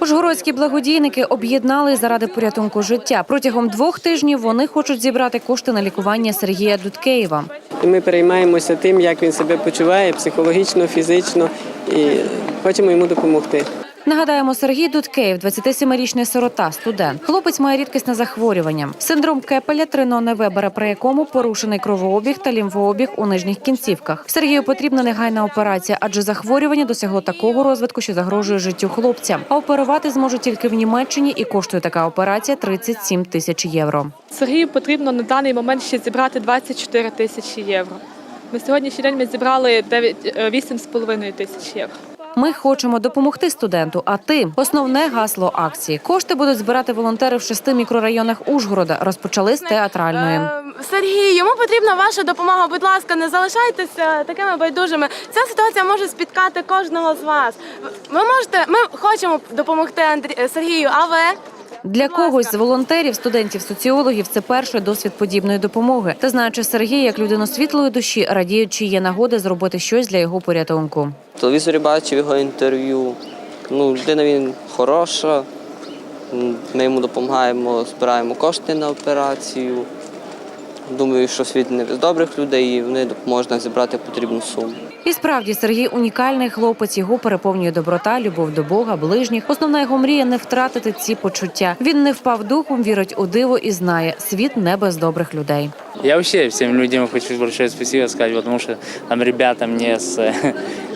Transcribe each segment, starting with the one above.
Ужгородські благодійники об'єднали заради порятунку життя. Протягом двох тижнів вони хочуть зібрати кошти на лікування Сергія Дудкеєва. Ми переймаємося тим, як він себе почуває психологічно, фізично і хочемо йому допомогти. Нагадаємо, Сергій Дудкеєв, 27-річний сирота, студент. Хлопець має рідкісне захворювання. Синдром Кепеля Тринона Вебера, при якому порушений кровообіг та лімфообіг у нижніх кінцівках. Сергію потрібна негайна операція, адже захворювання досягло такого розвитку, що загрожує життю хлопця. А оперувати зможуть тільки в Німеччині, і коштує така операція 37 тисяч євро. Сергію потрібно на даний момент ще зібрати 24 тисячі євро. На сьогоднішній день ми зібрали 9, е, 8,5 тисяч євро. Ми хочемо допомогти студенту. А ти основне гасло акції. Кошти будуть збирати волонтери в шести мікрорайонах Ужгорода. Розпочали з театральної. Е, Сергій, йому потрібна ваша допомога. Будь ласка, не залишайтеся такими байдужими. Ця ситуація може спіткати кожного з вас. Ви можете, ми хочемо допомогти Андрі... Сергію, а ви? Для когось з волонтерів, студентів, соціологів це перший досвід подібної допомоги. Та знаючи Сергія як людину світлої душі, радіють, чи є нагоди зробити щось для його порятунку. В телевізорі бачив його інтерв'ю. Ну, людина він хороша. Ми йому допомагаємо, збираємо кошти на операцію. Думаю, що світ не без добрих людей, і вони допоможуть нам зібрати потрібну суму. І справді Сергій унікальний хлопець. Його переповнює доброта, любов до Бога, ближніх. Основна його мрія не втратити ці почуття. Він не впав духом, вірить у диво і знає, світ не без добрих людей. Я вообще всем людям хочу большое спасибо сказать, потому что там ребята мне с,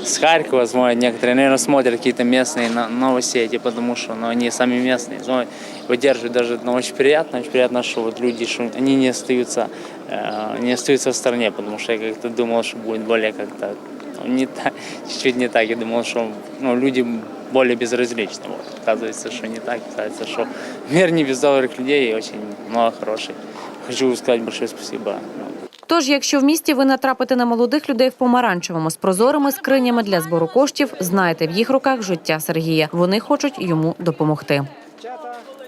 с Харькова звонят, некоторые, наверное, смотрят какие-то местные но- новости, потому что ну, они сами местные, звонят, поддерживают даже, ну, очень приятно, очень приятно, что вот люди, что они не остаются, э, не остаются в стороне, потому что я как-то думал, что будет более как-то ну, не так, чуть-чуть не так, я думал, что ну, люди более безразличны, вот. оказывается, что не так, оказывается, что мир не без добрых людей и очень много хороших. Хочу сказать большое спасибо. ну, Тож, якщо в місті ви натрапите на молодих людей в помаранчевому з прозорими скринями для збору коштів, знайте в їх руках життя Сергія. Вони хочуть йому допомогти.